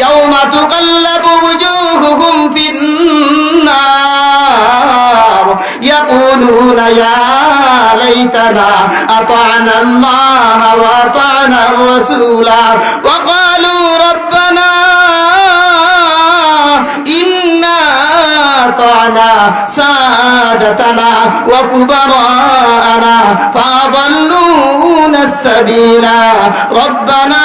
ইয়াউমা তুকাল্লাবু wujuhuhum ফিন্নার ইয়াকুলুনা ইয়া লাইতানা আতা'না আল্লাহ ওয়া আতা'না আর-রাসূলা ওয়া ক্বালু রাব্বানা إنا أطعنا سادتنا وكبراءنا فأضلونا السبيلا ربنا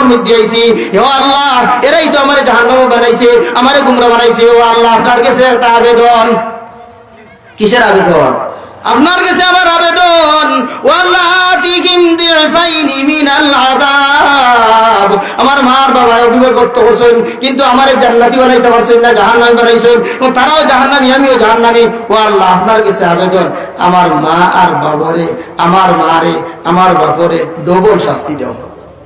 জাহান্নামের মধ্যে আইছি। হে আল্লাহ, এরাই তো আমার বানাইছে গুমরা বানাইছে। ও আল্লাহ, আপনার কাছে একটা আবেদন। কিসের আবেদন? আপনার কাছে আমার আবেদন। আমার মার বাবা অভিভাবকত্ব করছেন কিন্তু আমারে জান্নাতি বানাইতে পারছেন না, জাহান্নামী বানাইছেন। তারাও জাহান্নামী, আমিও জাহান্নামী। ও আল্লাহ, আপনার কাছে আবেদন। আমার মা আর বাবারে, আমার মারে, আমার বাপরে ডবল শাস্তি দাও।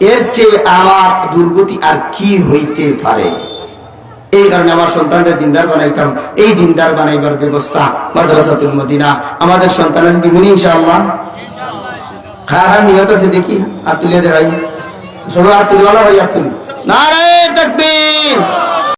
এর চেয়ে আমার দুর্গতি আর কি হইতে পারে? এই কারণে আমার সন্তানদের দিনদার বানাইতাম। এই দিনদার বানাইবার ব্যবস্থা মাদ্রাসাতুল মদিনা। আমাদের সন্তানের দিবনি ইনশাআল্লাহ। খায় নিয়ত আছে দেখি। আর তুলিয়া দেখাই। সবাই আর তুলিওয়ালা হাত তুলি। নারায় তাকবীর।